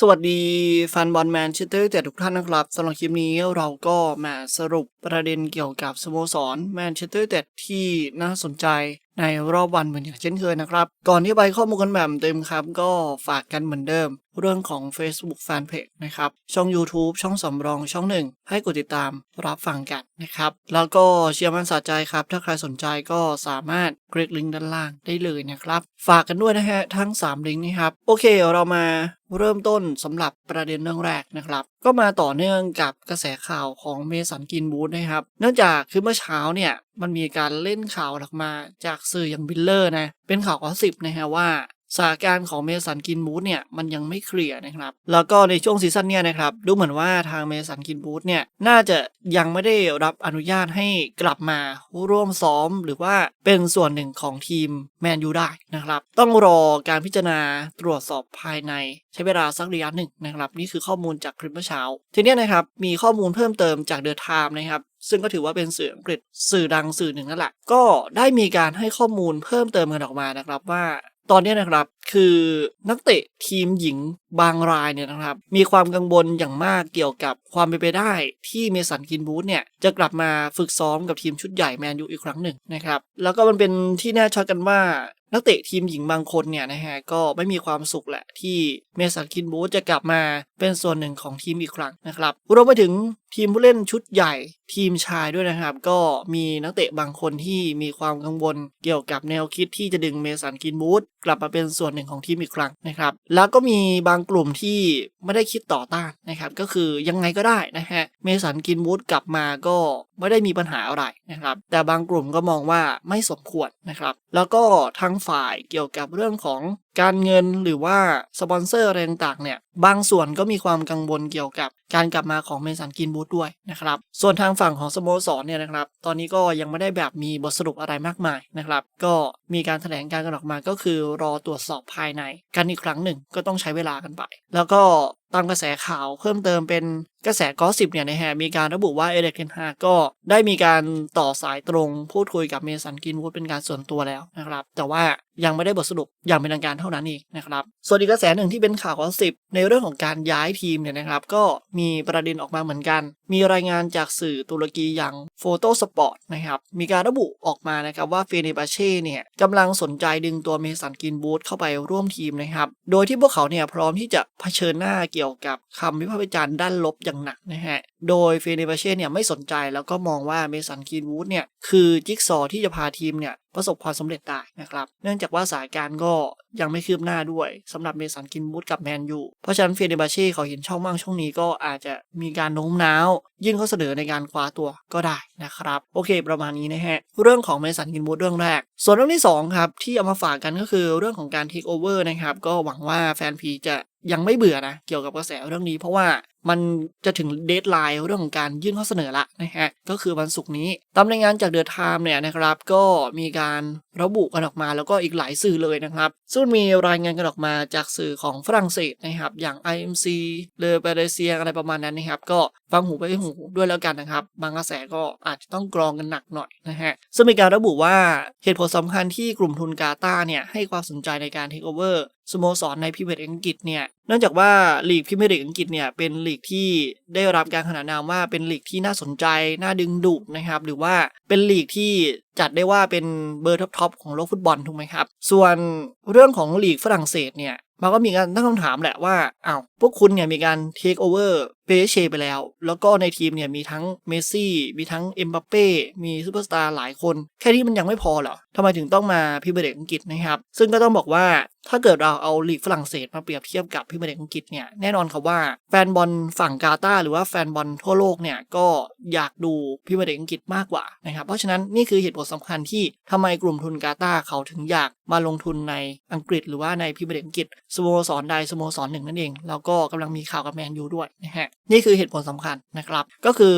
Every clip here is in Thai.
สวัสดีแฟนบอลแมนเชสเตอร์เจ็ดทุกท่านนะครับสำหรับคลิปนี้เราก็มาสรุปประเด็นเกี่ยวกับสโมสรแมนเชสเตอร์เจ็ดที่น่าสนใจในรอบวันเหมือนอย่างเช่นเคยนะครับ ก่อนที่ไปข้อมูลกันแบบเต็มครับ ก็ฝากกันเหมือนเดิม เรื่องของ Facebook Fanpage นะครับ ช่อง YouTube ช่องสำรองช่องหนึ่งให้กดติดตามรับฟังกันนะครับ แล้วก็เชียร์มันสะใจครับ ถ้าใครสนใจก็สามารถคลิกลิงก์ด้านล่างได้เลยนะครับ ฝากกันด้วยนะฮะ ทั้ง 3 ลิงก์นี้ครับ โอเคเรามาเริ่มต้นสำหรับประเด็นเรื่องแรกนะครับ ก็มาต่อเนื่องกับกระแสข่าวของเมสันกินบูธนะครับ เนื่องจากคือเมื่อเช้าเนี่ยมันมีการเล่นข่าวออกมาจากสื่ออย่างบิลเลอร์นะเป็นข่าวกอสิบนะฮะว่าสถานการณ์ของเมสันกินบูธเนี่ยมันยังไม่เคลียร์นะครับ แล้วก็ในช่วงซีซั่นเนี่ยนะครับดูเหมือนว่าทางเมสันกินบูธเนี่ยน่าจะยังไม่ได้รับอนุญาตให้กลับมาร่วมซ้อมหรือว่าเป็นส่วนหนึ่งของทีมแมนยูได้นะครับ ต้องรอการพิจารณาตรวจสอบภายในใช้เวลาสักระยะหนึ่งนะครับ นี่คือข้อมูลจากคลิปเมื่อเช้า ทีนี้นะครับมีข้อมูลเพิ่มเติมจากเดอะไทม์นะครับซึ่งก็ถือว่าเป็นสื่ออังกฤษสื่อดังสื่อหนึ่งนั่นแหละก็ได้มีการให้ข้อมูลเพิ่มเติมกันออกมานะครับว่า ตอนนี้นะครับคือนักเตะทีมหญิงบางรายเนี่ยนะครับ มีความกังวลอย่างมากเกี่ยวกับความเป็นไปได้ ที่เมสันกินบูธเนี่ยจะกลับมาฝึกซ้อมกับทีมชุดใหญ่แมนยูอีกครั้งหนึ่งนะครับ แล้วก็มันเป็นที่แน่ชัดกันว่า นักเตะทีมหญิงบางคนเนี่ยนะฮะก็ไม่มีความสุขแหละที่เมสันกินบูธจะกลับมาเป็นส่วนหนึ่งของทีมอีกครั้งนะครับรวมไปถึงทีมผู้เล่นชุดใหญ่ทีมชายด้วยนะครับ ก็มีนักเตะบางคนที่มีความกังวลเกี่ยวกับแนวคิดที่จะดึงเมสันกินบูธกลับมาเป็นส่วนหนึ่งของทีมอีกครั้งนะครับ แล้วก็มีบางกลุ่มที่ไม่ได้คิดต่อต้านนะครับ ก็คือยังไงก็ได้นะฮะเมสันกินบูธกลับมาก็ไม่ได้มีปัญหาอะไรนะครับ แต่บางกลุ่มก็มองว่าไม่สมควรนะครับ แล้วก็ทั้งฝ่ายเกี่ยวกับเรื่องของ การเงินหรือว่าสปอนเซอร์อะไรต่างๆเนี่ยบางส่วนก็มีความกังวลเกี่ยวกับการกลับมาของเมสันกินบูธด้วยนะครับ ส่วนทางฝั่งของสโมสรเนี่ยนะครับ ตอนนี้ก็ยังไม่ได้แบบมีบทสรุปอะไรมากมายนะครับ ก็มีการแถลงการกันออกมาก็คือรอตรวจสอบภายในกันอีกครั้งหนึ่งก็ต้องใช้เวลากันไป แล้วก็ตามกระแสข่าวเพิ่มเติมเป็นกระแสกอสิบเนี่ยนะฮะมีการระบุว่าเอเดกเทนฮาก็ได้มีการต่อสายตรงพูดคุยกับเมสันกินวูดเป็นการส่วนตัวแล้วนะครับ แต่ว่า ยังไม่ได้บทสรุปอย่างเป็นทางการเท่านั้นเองนะครับ ส่วนอีกกระแสหนึ่งที่เป็นข่าวกองสิบในเรื่องของการย้ายทีมเนี่ยนะครับ ก็มีประเด็นออกมาเหมือนกัน มีรายงานจากสื่อตุรกีอย่างโฟโต้สปอร์ตนะครับ มีการระบุออกมานะครับว่าเฟเนบาเช่เนี่ยกำลังสนใจดึงตัวเมสันกินบูธเข้าไปร่วมทีมนะครับ โดยที่พวกเขาเนี่ยพร้อมที่จะเผชิญหน้าเกี่ยวกับคำวิพากษ์วิจารณ์ด้านลบอย่างหนักนะฮะ โดยเฟเนบาเช่เนี่ยไม่สนใจแล้วก็มองว่าเมสันกินวูดเนี่ยคือจิ๊กซอว์ที่จะพาทีมเนี่ยประสบความสำเร็จได้นะครับ เนื่องจากว่าสายการก็ยังไม่คืบหน้าด้วยสำหรับเมสันกินบูธกับแมนยู เพราะฉะนั้นเฟเนบาเช่เขาเห็นช่องว่างช่วงนี้ก็อาจจะมีการโน้มน้าว ยื่นข้อเสนอในการคว้าตัวก็ได้นะครับ โอเค ประมาณนี้นะฮะ เรื่องของเมสันกินบูธเรื่องแรก ส่วนเรื่องที่2ครับที่เอามาฝากกันก็คือเรื่องของการเทคโอเวอร์นะครับ ก็หวังว่าแฟนพีจะยังไม่เบื่อนะ เกี่ยวกับกระแสเรื่องนี้ เพราะว่ามันจะถึงเดทไลน์เรื่องของการยื่นข้อเสนอละนะฮะ ก็คือวันศุกร์นี้ตามรายงานจากเดอะไทม์เนี่ยนะครับ ก็มีการ ระบุกันออกมาแล้วก็อีกหลายสื่อเลยนะครับ ซึ่งมีรายงานกันออกมาจากสื่อของฝรั่งเศสนะครับ อย่าง IMC เลอเปเรเซียอะไรประมาณนั้นนะครับ ก็ฟังหูไปหูด้วยแล้วกันนะครับ บางกระแสก็อาจจะต้องกรองกันหนักหน่อยนะฮะ ซึ่งมีการระบุว่าเหตุผลสำคัญที่กลุ่มทุนกาตาเนี่ยให้ความสนใจในการเทคโอเวอร์ สโมสรในพรีเมร์ลีกอังกฤษเนี่ยเนื่องจากว่าลีกพรีเมร์ลีกอังกฤษเนี่ยเป็นลีกที่ได้รับการขนานนามว่าเป็นลีกที่น่าสนใจ น่าดึงดูดนะครับ หรือว่าเป็นลีกที่จัดได้ว่าเป็นเบอร์ท็อปๆของโลกฟุตบอลถูกไหมครับ ส่วนเรื่องของลีกฝรั่งเศสเนี่ย มันก็มีการตั้งคำถามแหละว่าอ้าวพวกคุณเนี่ยมีการเทคโอเวอร์เปเชไปแล้ว แล้วก็ในทีมเนี่ยมีทั้งเมสซี่ มีทั้งเอ็มบัปเป้ มีซูเปอร์สตาร์หลายคน แค่นี้มันยังไม่พอเหรอทำไมถึงต้องมาพรีเมียร์ลีกอังกฤษนะครับ ซึ่งก็ต้องบอกว่าถ้าเกิดเราเอาลีกฝรั่งเศสมาเปรียบเทียบกับพรีเมียร์ลีกอังกฤษเนี่ยแน่นอนครับว่าแฟนบอลฝั่งกาตาร์หรือว่าแฟนบอลทั่วโลกเนี่ยก็อยากดูพรีเมียร์ลีกอังกฤษมากกว่านะครับเพราะฉะนั้นนี่คือเหตุผลสำคัญที่ทำไมกลุ่มทุนกาตาร์เขาถึงอยากมาลงทุนในอังกฤษ หรือว่าในพรีเมียร์ลีกอังกฤษสโมสรใดสโมสรหนึ่งนั่นเอง แล้วก็กำลังมีข่าวกับแมนยูด้วยนะฮะนี่คือเหตุผลสำคัญนะครับ ก็คือ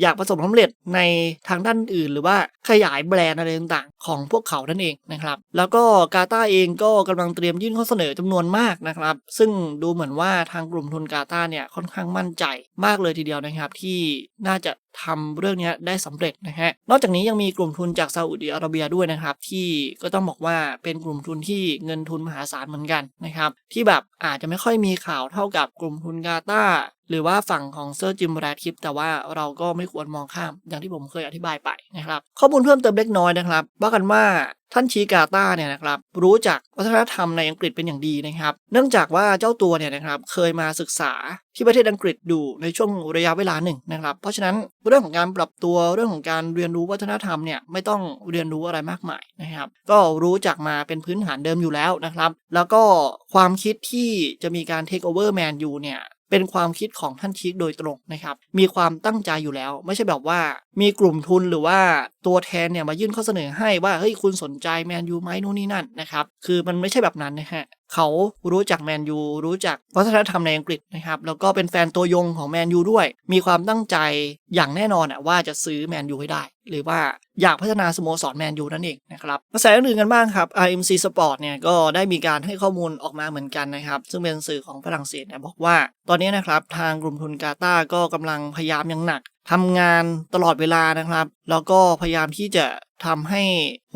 อยากประสบความสำเร็จในทางด้านอื่น หรือว่าขยายแบรนด์อะไรต่างๆ ของพวกเขานั่นเองนะครับแล้วก็กาตาร์เองก็กำลังเตรียมยื่นข้อเสนอจำนวนมากนะครับ ซึ่งดูเหมือนว่าทางกลุ่มทุนกาตาร์เนี่ยค่อนข้างมั่นใจมากเลยทีเดียวนะครับ ที่น่าจะ ทำเรื่องนี้ได้สำเร็จนะฮะ นอกจากนี้ยังมีกลุ่มทุนจากซาอุดิอาระเบียด้วยนะครับ ที่ก็ต้องบอกว่าเป็นกลุ่มทุนที่เงินทุนมหาศาลเหมือนกันนะครับ ที่แบบอาจจะไม่ค่อยมีข่าวเท่ากับกลุ่มทุนกาตา หรือว่าฝั่งของเซอร์จิมแรดคลิปแต่ว่าเราก็ไม่ควรมองข้ามอย่างที่ผมเคยอธิบายไปนะครับข้อมูลเพิ่มเติมเล็กน้อยนะครับว่ากันว่าท่านชีกาตาเนี่ยนะครับรู้จักวัฒนธรรมในอังกฤษเป็นอย่างดีนะครับ เนื่องจากว่าเจ้าตัวเนี่ยนะครับเคยมาศึกษาที่ประเทศอังกฤษดูในช่วงระยะเวลาหนึ่งนะครับ เพราะฉะนั้นเรื่องของการปรับตัวเรื่องของการเรียนรู้วัฒนธรรมเนี่ยไม่ต้องเรียนรู้อะไรมากมายนะครับ ก็รู้จักมาเป็นพื้นฐานเดิมอยู่แล้วนะครับ แล้วก็ความคิดที่จะมีการ take over Man U เนี่ย เป็นความคิดของท่านชีกโดยตรงนะครับ มีความตั้งใจอยู่แล้ว ไม่ใช่แบบว่ามีกลุ่มทุนหรือว่าตัวแทนเนี่ยมายื่นข้อเสนอให้ว่าเฮ้ยคุณสนใจแมนยูไหมนู่นนี่นั่นนะครับ คือมันไม่ใช่แบบนั้นนะฮะ เขารู้จักแมนยูรู้จักวัฒนธรรมในอังกฤษนะครับแล้วก็เป็นแฟนตัวยงของแมนยูด้วย มีความตั้งใจอย่างแน่นอนอะว่าจะซื้อแมนยูให้ได้ หรือว่าอยากพัฒนาสโมสรแมนยูนั่นเองนะครับกระแสอื่นกันบ้างครับ RMC Sport เนี่ยก็ได้มีการให้ข้อมูลออกมาเหมือนกันนะครับ ซึ่งเป็นสื่อของฝรั่งเศสเนี่ยบอกว่า ตอนนี้นะครับทางกลุ่มทุนกาตาร์ก็กำลังพยายามอย่างหนัก ทำงานตลอดเวลานะครับ แล้วก็พยายามที่จะทำให้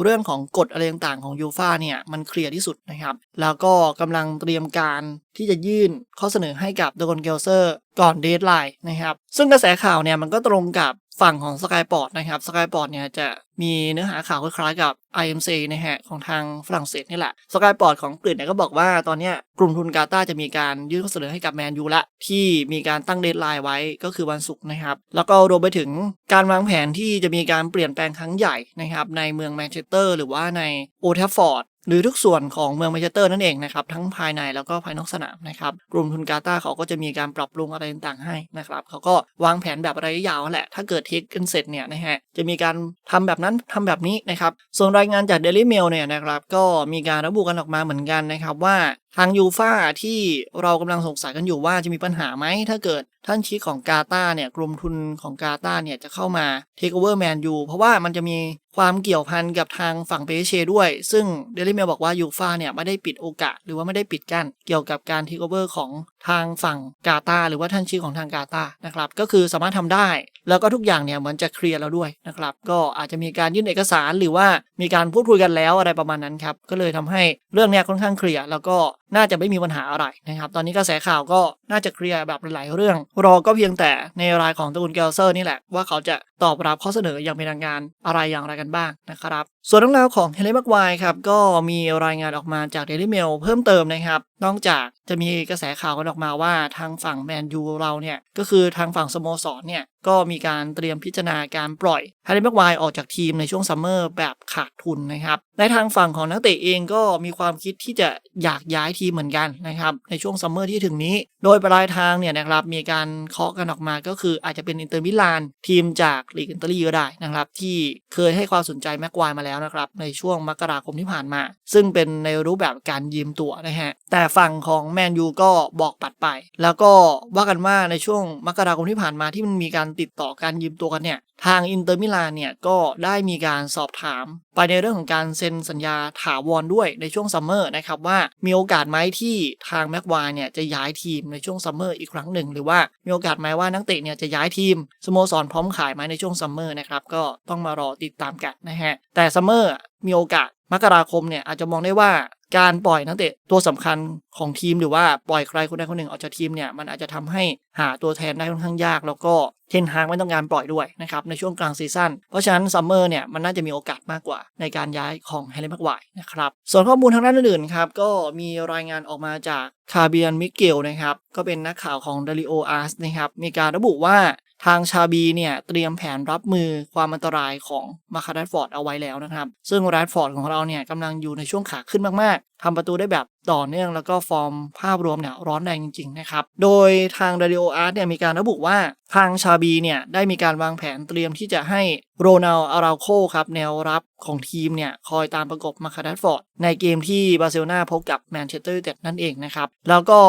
เรื่องของกฎอะไรต่างๆของยูฟาเนี่ยมันเคลียร์ที่สุดนะครับ แล้วก็กำลังเตรียมการที่จะยื่นข้อเสนอให้กับดกอนเกลเซอร์ก่อนเดทไลน์นะครับ ซึ่งกระแสข่าวเนี่ยมันก็ตรงกับ ฝั่งของสกายปอร์ตนะครับสกายปอร์ตเนี่ยจะมีเนื้อหาข่าวคล้ายๆกับ IMC นะฮะของทางฝรั่งเศสนี่แหละสกายปอร์ตของอังกฤษเนี่ยก็บอกว่าตอนนี้กลุ่มทุนกาตาร์จะมีการยื่นข้อเสนอให้กับแมนยูละที่มีการตั้งเดทไลน์ไว้ก็คือวันศุกร์นะครับ แล้วก็รวมไปถึงการวางแผนที่จะมีการเปลี่ยนแปลงครั้งใหญ่นะครับในเมืองแมนเชสเตอร์หรือว่าในโอทัฟฟอร์ด หรือทุกส่วนของเมืองแมนเชสเตอร์นั่นเองนะครับทั้งภายในแล้วก็ภายนอกสนามนะครับกลุ่มทุนกาตาร์เขาก็จะมีการปรับปรุงอะไรต่างๆให้นะครับเขาก็วางแผนแบบระยะยาวแหละ ถ้าเกิดเทคกันเสร็จเนี่ยนะฮะจะมีการทำแบบนั้นทำแบบนี้นะครับส่วนรายงานจาก Daily Mail เนี่ยนะครับก็มีการระบุกันออกมาเหมือนกันนะครับว่า ทางยูฟาที่เรากำลังสงสัยกันอยู่ว่าจะมีปัญหาไหม ถ้าเกิดท่านชี้ของกาตาเนี่ยกลุ่มทุนของกาตาเนี่ยจะเข้ามาเทคโอเวอร์แมนยูเพราะว่ามันจะมีความเกี่ยวพันกับทางฝั่งเปเชด้วย ซึ่งเดลิเมลบอกว่ายูฟาเนี่ยไม่ได้ปิดโอกาส หรือว่าไม่ได้ปิดกั้นเกี่ยวกับการเทคโอเวอร์ของ ทางฝั่งกาตาหรือว่าท่านชี้ของทางกาตานะครับก็คือสามารถทำได้ แล้วก็ทุกอย่างเนี่ยเหมือนจะเคลียร์แล้วด้วยนะครับก็อาจจะมีการยื่นเอกสารหรือว่ามีการพูดคุยกันแล้วอะไรประมาณนั้นครับก็เลยทำให้เรื่องเนี้ยค่อนข้างเคลียร์แล้วก็น่าจะไม่มีปัญหาอะไรนะครับตอนนี้กระแสข่าวก็น่าจะเคลียร์แบบหลายๆเรื่อง รอก็เพียงแต่ในรายของตระกูลเกลเซอร์นี่แหละว่าเขาจะ ตอบรับข้อเสนออย่างเป็นทางการอะไรอย่างไรกันบ้างนะครับ ส่วนเรื่องราวของเฮเลมักไวครับก็มีรายงานออกมาจาก Daily Mail เพิ่มเติมนะครับ นอกจากจะมีกระแสข่าวกันออกมาว่าทางฝั่งแมนยูเราเนี่ยก็คือทางฝั่งสโมสรเนี่ย ก็มีการเตรียมพิจารณาการปล่อยแฮาริแม็กไวออกจากทีมในช่วงซัมเมอร์แบบขาดทุนนะครับ ในทางฝั่งของนักเตะเองก็มีความคิดที่จะอยากย้ายทีมเหมือนกันนะครับในช่วงซัมเมอร์ที่ถึงนี้ โดยปลายทางเนี่ยนะครับมีการเคาะกันออกมาก็คืออาจจะเป็นอินเตอร์มิลาน ทีมจากลีกอิตาลีก็ได้นะครับที่เคยให้ความสนใจแม็กไวมาแล้วนะครับในช่วงมกราคมที่ผ่านมา ซึ่งเป็นในรูปแบบการยืมตัวนะฮะแต่ฝั่งของแมนยูก็บอกปัดไป แล้วก็ว่ากันว่าในช่วงมกราคมที่ผ่านมาที่มันมีการติดต่อการยืมตัวกันเนี่ยทางอินเตอร์มิลานเนี่ยก็ได้มีการสอบถาม ไปในเรื่องของการเซ็นสัญญาถาวรด้วยในช่วงซัมเมอร์นะครับว่ามีโอกาสไหมที่ทางแม็กไวเนี่ยจะย้ายทีมในช่วงซัมเมอร์อีกครั้งหนึ่ง หรือว่ามีโอกาสไหมว่านักเตะเนี่ยจะย้ายทีมสโมสรพร้อมขายไหมในช่วงซัมเมอร์นะครับก็ต้องมารอติดตามกันนะฮะแต่ซัมเมอร์มีโอกาสมกราคมเนี่ยอาจจะมองได้ว่า การปล่อยนักเตะตัวสำคัญของทีมหรือว่าปล่อยใครคนใดคนหนึ่งออกจากทีมเนี่ยมันอาจจะทำให้หาตัวแทนได้ค่อนข้างยาก แล้วก็เทนฮางไม่ต้องการปล่อยด้วยนะครับในช่วงกลางซีซั่นเพราะฉะนั้นซัมเมอร์เนี่ยมันน่าจะมีโอกาสมากกว่าในการย้ายของแฮร์รี่แม็กไวนะครับส่วนข้อมูลทางด้านอื่นๆครับก็มีรายงานออกมาจากคาเบียนมิเกลนะครับก็เป็นนักข่าวของดาริโออาร์สนะครับมีการระบุว่า ทางชาบีเนี่ยเตรียมแผนรับมือความอันตรายของมาคาร์ดฟอร์ดเอาไว้แล้วนะครับ ซึ่งแรดฟอร์ดของเราเนี่ยกำลังอยู่ในช่วงขาขึ้นมากๆทำประตูได้แบบ ต่อเนื่องแล้วก็ฟอร์มภาพรวมเนี่ยร้อนแรงจริงๆนะครับ โดยทางดาริโออาร์ตเนี่ยมีการระบุว่าทางชาบีเนี่ยได้มีการวางแผนเตรียมที่จะให้โรนัลอาราโคครับแนวรับของทีมเนี่ยคอยตามประกบมาคาร์ดฟอร์ดในเกมที่บาร์เซโลนาพบกับแมนเชสเตอร์ยูไนเต็ดนั่นเองนะครับ แล้วก็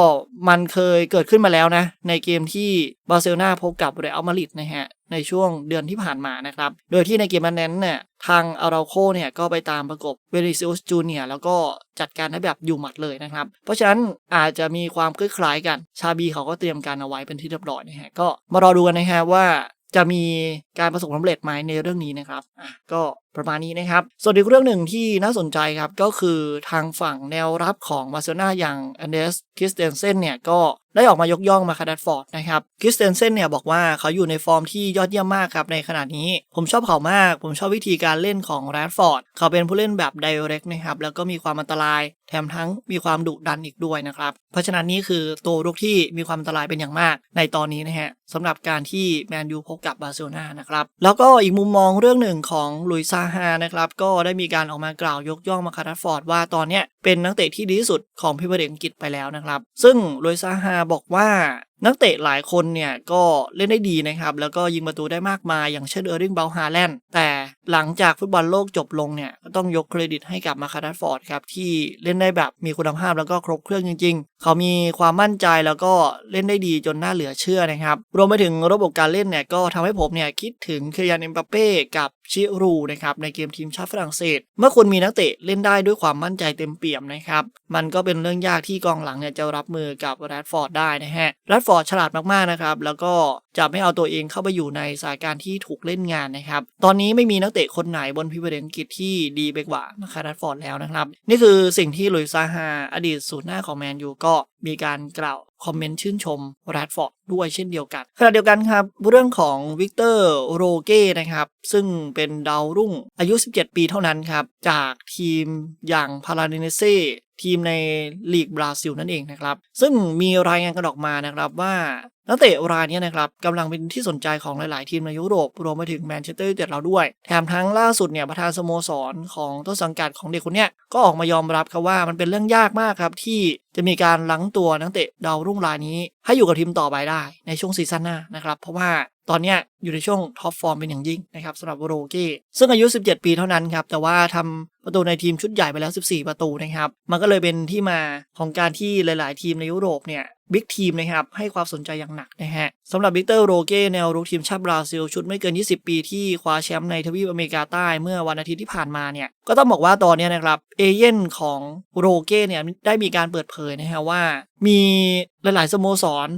มันเคยเกิดขึ้นมาแล้วนะ ในเกมที่บาร์เซโลนาพบกับเรอัลมาดริดนะฮะในช่วงเดือนที่ผ่านมานะครับ โดยที่ในเกมนั้นเนี่ยทางอาราโคเนี่ยก็ไปตามประกบเวนิซิอุสจูเนียแล้วก็จัดการได้แบบอยู่หมัดเลยนะครับ เพราะฉะนั้นอาจจะมีความคล้ายๆกัน ชาบีเขาก็เตรียมการเอาไว้เป็นที่เรียบร้อยนะฮะก็มารอดูกันนะฮะว่าจะมีการประสบความสำเร็จไหมในเรื่องนี้นะครับอะก็ประมาณนี้นะครับ ส่วนอีกเรื่องหนึ่งที่น่าสนใจครับ ก็คือทางฝั่งแนวรับของบาเซนาอย่างอันเดสคิสเตนเซนเนี่ย ก็ ได้ออกมายกย่องมาคาดัตฟอร์ดนะครับคริสเตนเซนเนี่ยบอกว่าเขาอยู่ในฟอร์มที่ยอดเยี่ยมมากครับในขณะนี้ ผมชอบเขามาก ผมชอบวิธีการเล่นของแรดฟอร์ดเขาเป็นผู้เล่นแบบไดเรกนะครับแล้วก็มีความอันตราย แถมทั้งมีความดุดันอีกด้วยนะครับ เพราะฉะนั้นนี่คือตัวรุกที่มีความอันตรายเป็นอย่างมาก ในตอนนี้นะฮะสำหรับการที่แมนยูพบกับบาร์เซโลนานะครับแล้วก็อีกมุมมองเรื่องหนึ่งของลุยซาฮานะครับก็ได้มีการออกมากล่าวยกย่องมาคาร์ดฟอร์ดว่าตอนเนี้ยเป็นนักเตะที่ดีที่สุดของพรีเมียร์ลีกอังกฤษไปแล้วนะครับซึ่งลุยซาฮาบอกว่า นักเตะหลายคนเนี่ยก็เล่นได้ดีนะครับ แล้วก็ยิงประตูได้มากมาย อย่างเช่นเออร์ริงเบลฮาแลนด์แต่หลังจากฟุตบอลโลกจบลงเนี่ยก็ต้องยกเครดิตให้กับมาคาร์ดฟอร์ดครับ ที่เล่นได้แบบมีคุณภาพแล้วก็ครบเครื่องจริง ๆ เขามีความมั่นใจแล้วก็เล่นได้ดีจนน่าเหลือเชื่อนะครับ รวมไปถึงระบบการเล่นเนี่ยก็ทำให้ผมเนี่ยคิดถึงเคยานเอ็มบัปเป้กับชิรูนะครับในเกมทีมชาติฝรั่งเศส เมื่อคุณมีนักเตะเล่นได้ด้วยความมั่นใจเต็มเปี่ยมนะครับมันก็เป็นเรื่องยากที่กองหลังเนี่ยจะรับมือกับแรดฟอร์ดได้นะฮะแรดฟอร์ดฉลาดมากๆนะครับ แล้วก็จะไม่เอาตัวเองเข้าไปอยู่ในสถานการณ์ที่ถูกเล่นงานนะครับ ตอนนี้ไม่มีนักเตะคนไหนบนพิเวเดนกิจที่ดีไปกว่ามาคาร์ดฟอร์ดแล้วนะครับ นี่คือสิ่งที่ลุยซาฮาอดีตศูนย์หน้าของแมนยูก็มีการกล่าว คอมเมนต์ชื่นชมแรดฟอร์ดด้วยเช่นเดียวกันขณะเดียวกันครับ เรื่องของวิกเตอร์โรเก้นะครับ ซึ่งเป็นดาวรุ่งอายุ 17 ปีเท่านั้นครับ จากทีมอย่างพาราเนเซทีมในลีกบราซิลนั่นเองนะครับ ซึ่งมีรายงานกันออกมานะครับว่านักเตะรายนี้นะครับกำลังเป็นที่สนใจของหลาย ๆ ทีมในยุโรปรวมไปถึงแมนเชสเตอร์ยูไนเต็ดเราด้วย แถมทั้งล่าสุดเนี่ยประธานสโมสรของต้นสังกัดของเด็กคนนี้ก็ออกมายอมรับครับว่ามันเป็นเรื่องยากมากครับที่จะมีการลังตัวนักเตะดาวรุ่งรายนี้ ให้อยู่กับทีมต่อไปได้ในช่วงซีซั่นหน้านะครับเพราะว่าตอนนี้อยู่ในช่วงท็อปฟอร์มเป็นอย่างยิ่งนะครับสำหรับโรเก้ซึ่งอายุ 17 ปีเท่านั้นครับ แต่ว่าทำประตูในทีมชุดใหญ่ไปแล้ว 14 ประตูนะครับ มันก็เลยเป็นที่มาของการที่หลาย ๆ ทีมในยุโรปเนี่ย บิ๊กทีมนะครับให้ความสนใจอย่างหนักนะฮะสำหรับวิเตอร์โรเก้แนวรุกทีมชาติบราซิล ชุดไม่เกิน 20 ปีที่คว้าแชมป์ในทวีปอเมริกาใต้เมื่อวันอาทิตย์ที่ผ่านมาเนี่ย ก็ต้องบอกว่าตอนนี้นะครับ เอเย่นของโรเก้เนี่ยได้มีการเปิดเผยนะฮะว่า มีหลาย ๆ สโมสร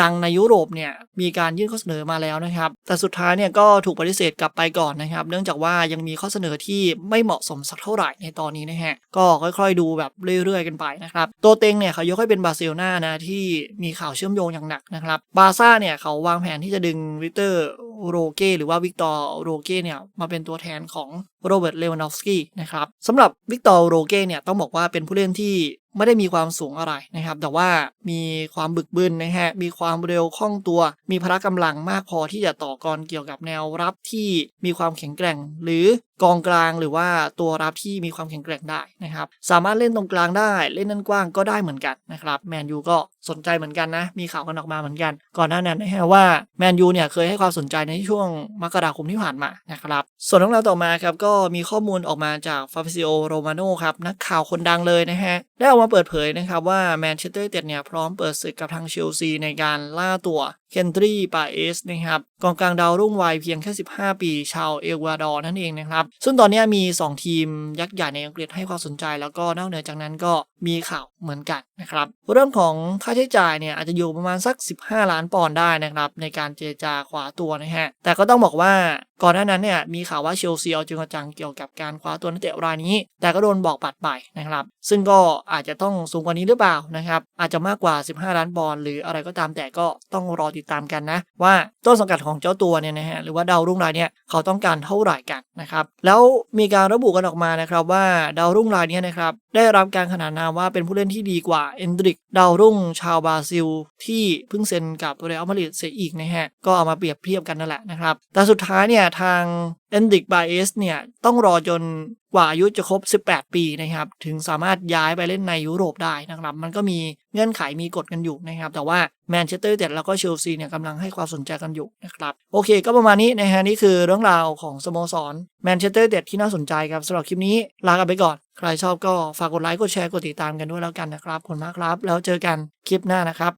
ดัง ๆ ในยุโรปเนี่ยมีการยื่นข้อเสนอมาแล้วนะครับ แต่สุดท้ายเนี่ยก็ถูกปฏิเสธกลับไปก่อนนะครับ เนื่องจากว่ายังมีข้อเสนอที่ไม่เหมาะสมสักเท่าไหร่ในตอนนี้นะฮะก็ค่อย ๆ ดูแบบเรื่อย ๆ กันไปนะครับตัวเต็งเนี่ยเขายกให้เป็นบาร์เซโลนานะที่มีข่าวเชื่อมโยงอย่างหนักนะครับบาร์ซ่าเนี่ยเขาวางแผนที่จะดึงวิกเตอร์โรเก้หรือว่าวิกตอร์โรเก้เนี่ยมาเป็นตัวแทนของโรเบิร์ตเลวานอฟสกี้นะครับสำหรับวิกตอร์โรเก้เนี่ยต้องบอกว่าเป็นผู้เล่นที่ ไม่ได้มีความสูงอะไรนะครับ แต่ว่ามีความบึกบึนนะฮะ มีความเร็วคล่องตัว มีพละกำลังมากพอที่จะต่อกรเกี่ยวกับแนวรับที่มีความแข็งแกร่ง หรือกองกลางหรือว่าตัวรับที่มีความแข็งแกร่งได้นะครับ สามารถเล่นตรงกลางได้เล่นด้านกว้างก็ได้เหมือนกันนะครับแมนยูก็สนใจเหมือนกันนะ มีข่าวกันออกมาเหมือนกัน ก่อนหน้านั้นนะฮะว่าแมนยูเนี่ยเคยให้ความสนใจในช่วงมกราคมที่ผ่านมานะครับ ส่วนเรื่องราวต่อมาครับก็มีข้อมูลออกมาจากฟาบิซิโอโรมาโนครับนักข่าวคนดังเลยนะฮะได้ออกมาเปิดเผยนะครับว่าแมนเชสเตอร์ยูไนเต็ดเนี่ยพร้อมเปิดศึกกับทางเชลซีในการล่าตัวเคนทรีปาเอสนะครับกองกลางดาวรุ่งวัยเพียงแค่ 15 ปี ชาวเอลวาดอร์นั่นเองนะครับ ซึ่งตอนนี้มี 2 ทีมยักษ์ใหญ่ในอังกฤษให้ความสนใจ แล้วก็นอกเหนือจากนั้นก็มีข่าวเหมือนกันนะครับเรื่องของค่าใช้จ่ายเนี่ยอาจจะอยู่ประมาณสัก 15 ล้านปอนด์ได้นะครับในการเจรจาขวาตัวนะฮะแต่ก็ต้องบอกว่าก่อนหน้านั้นเนี่ยมีข่าวว่าเชลซีเอาจริงจังเกี่ยวกับการคว้าตัวนักเตะรายนี้ แต่ก็โดนบอกปัดไปนะครับ ซึ่งก็อาจจะต้องสูงกว่านี้หรือเปล่านะครับ อาจจะมากกว่า 15 ล้านปอนด์หรืออะไรก็ตามแต่ก็ต้องรอติดตามกันนะ ว่าต้นสังกัดของเจ้าตัวเนี่ยนะฮะหรือว่าดาวรุ่งรายเนี่ยเขาต้องการเท่าไหร่กันนะครับแล้วมีการระบุกันออกมานะครับว่าดาวรุ่งรายนี้นะครับได้รับการขนานนามว่าเป็นผู้เล่นที่ดีกว่าเอนดริกดาวรุ่งชาวบราซิล ที่เพิ่งเซ็นกับเรอัลมาดริดเสียอีกนะฮะก็เอามาเปรียบเทียบกันนั่นแหละนะครับแต่สุดท้ายเนี่ยทางเอนดิกบาเอสเนี่ยต้องรอจนกว่าอายุจะครบ 18 ปีนะครับถึงสามารถย้ายไปเล่นในยุโรปได้นะครับ มันก็มีเงื่อนไขมีกฎกันอยู่นะครับ แต่ว่าแมนเชสเตอร์ยูไนเต็ดแล้วก็เชลซีเนี่ยกำลังให้ความสนใจกันอยู่นะครับ โอเคก็ประมาณนี้นะฮะนี่คือเรื่องราวของสโมสรแมนเชสเตอร์ยูไนเต็ดที่น่าสนใจครับสำหรับคลิปนี้ลากันไปก่อน ใครชอบก็ฝากกดไลค์กดแชร์กดติดตามกันด้วยแล้วกันนะครับขอบคุณมากครับ แล้วเจอกันคลิปหน้านะครับ